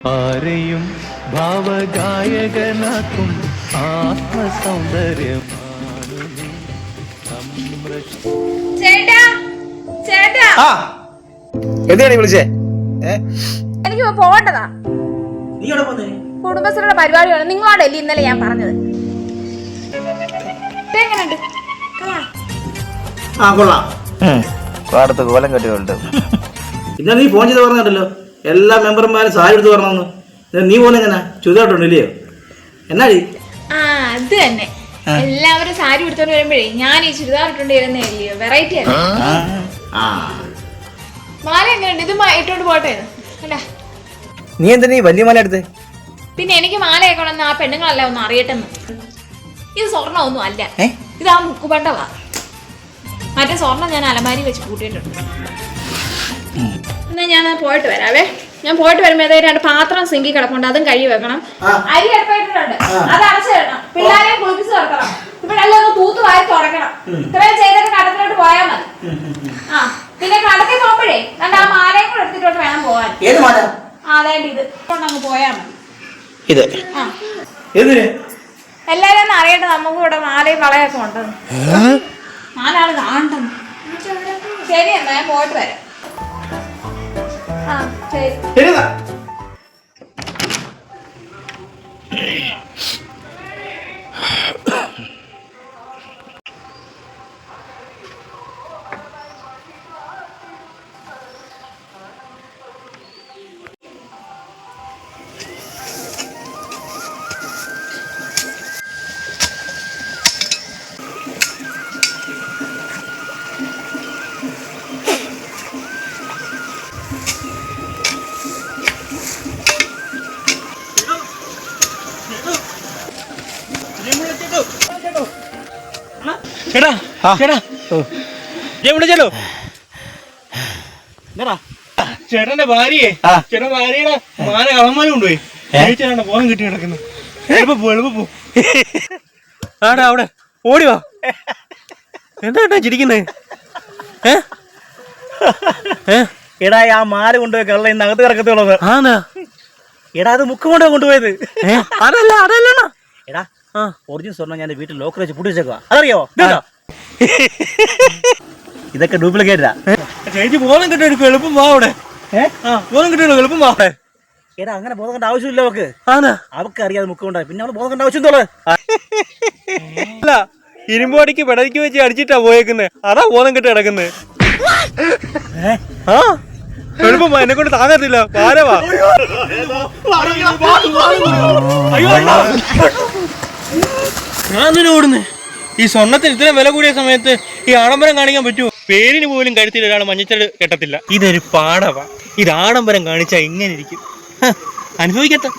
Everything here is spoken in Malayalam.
ആരെയും ഭാവഗായകനാക്കും ആത്മസൗന്ദര്യമാണ് എന്തിനാണ് വിളിച്ചേ? എനിക്ക് പോകേണ്ടതാ. കുടുംബശ്രീയുടെ പരിപാടിയാണ്. നിങ്ങളോടല്ലേ ഇന്നലെ ഞാൻ പറഞ്ഞത്. ആ കൊള്ളാം. കോലം കെട്ടിയുണ്ട് ഇന്നലെ നീ ഫോൺ ചെയ്ത് പറഞ്ഞിട്ടല്ലോ എല്ലാ മെമ്പർമാരും സാരി എടുത്ത് പറഞ്ഞു നീ പോലെ എങ്ങനെ ചുരിദാറുണ്ട് ഇല്ലയോ എന്നാ ആ അത് തന്നെ. എല്ലാവരും സാരി എടുത്തോണ്ട് വരുമ്പോഴേ ഞാൻ ഈ ചുരിദാർ ഇട്ടോണ്ട് വരുന്നേ അല്ലയോ വെറൈറ്റി മാല എങ്ങനെയുണ്ട് ഇത് ഇട്ടോണ്ട് പോട്ടെ നീ എന്താ നീ വലിയ മാല എടുത്തേ? പിന്നെ എനിക്ക് മാല ആ പെണ്ണുങ്ങളല്ല ഒന്ന് അറിയട്ടെന്ന്. ഇത് സ്വർണം ഒന്നും അല്ല? ഇത് ആ മുക്കുപണ്ടവാ. മറ്റേ സ്വർണം ഞാൻ അലമാരി വെച്ച് കൂട്ടിയിട്ടുണ്ട്. എന്നാ ഞാൻ പോയിട്ട് വരാവേ. ഞാൻ പോയിട്ട് വരുമ്പോ ഏതായാലും രണ്ട് പാത്രം സിങ്കി കിടപ്പുണ്ട് അതും കഴുകി വെക്കണം. അരി അടുപ്പായിട്ടുണ്ട് അത് അടച്ചു തരണം പിള്ളേരെ കുളിപ്പിച്ച് തുറക്കണം. ഇവിടെ എല്ലാം ഒന്ന് തൂത്ത് വാരി തുറക്കണം ഇത്രയും ചെയ്തിട്ട് കടത്തിലോട്ട് പോയാൽ മതി. ആ. പിന്നെ കടത്തിൽ പോകുമ്പോഴേ നല്ല ആ മാലയും കൂടെ എടുത്തിട്ടോട്ട് വേണം പോവാൻ ഏത് മാല? ആ ഇത്. കൊണ്ടങ്ങ് പോയാൽ മതി. ഇത്. എല്ലാരും ഒന്ന് അറിയട്ടെ നമുക്ക് ഇവിടെ മാലയും വളയൊക്കെ ഉണ്ടെന്ന്. നാലാൾ കാണണ്ടെന്ന് ശരി എന്നാ ഞാൻ പോയിട്ട് വരാം. ശരി ചേട്ടാ ചേട്ടാ. ഞാൻ വിളിച്ചല്ലോ ചേട്ടന്റെ ഭാര്യയെ. ചേട്ടൻ ഭാര്യയുടെ മാന കളമാനം കൊണ്ടുപോയി. ചേട്ടന്റെ പോകാൻ കിട്ടി കിടക്കുന്നു? എളുപ്പം പോ എളുപ്പം പോ. ആടാ അവിടെ. ഓടി വാ. എന്താ ചേട്ടാ ചിരിക്കുന്നേ? ഏ? ഏ? എടാ ആ മാല കൊണ്ടുപോയി കള്ള ഇന്ന് അകത്ത് കിടക്കത്തുള്ളത് എടാ അത് മുഖം കൊണ്ടുപോയി കൊണ്ടുപോയത്. അതല്ല അതല്ല അതല്ലണ്ണ. എടാ ആ ഒറിജിനൽ സ്വർണം ഞാൻ വീട്ടിൽ ലോക്കർ വെച്ച് പൂട്ടി വെച്ചേക്കുക അതറിയോ ഇതൊക്കെ ഡ്യൂപ്ലിക്കേറ്റാ ചേച്ചി ബോധം കിട്ടിയെടുക്കും എളുപ്പം വാ അവിടെ ബോധം എളുപ്പം വാ അവിടെ എടാ അങ്ങനെ ബോധം കണ്ട ആവശ്യമില്ല അവക്ക് അവക്ക് അറിയാതെ മുക്കുണ്ടായി ഉണ്ടായി പിന്നെ അവൾ ബോധം കണ്ട ആവശ്യം തോൾ അല്ല ഇരുമ്പോടിക്ക് പിടയ്ക്ക് വെച്ച് അടിച്ചിട്ടാ പോയേക്കുന്നത് അതാ ബോധം കിട്ടി കിടക്കുന്നത് ആ എളുപ്പം എന്നെ കൊണ്ട് താങ്ങത്തില്ല പാരവാ ഞാൻ ഈ സ്വർണത്തിന് ഇത്രയും വില കൂടിയ സമയത്ത് ഈ ആഡംബരം കാണിക്കാൻ പറ്റുമോ? പേരിന് പോലും കഴുത്തിൽ ഒരാൾ മഞ്ഞച്ചട് കെട്ടത്തില്ല. ഇതൊരു പാടവാ. ഇത് ആഡംബരം കാണിച്ചാൽ ഇങ്ങനെ ഇരിക്കും. അനുഭവിക്കട്ടെ.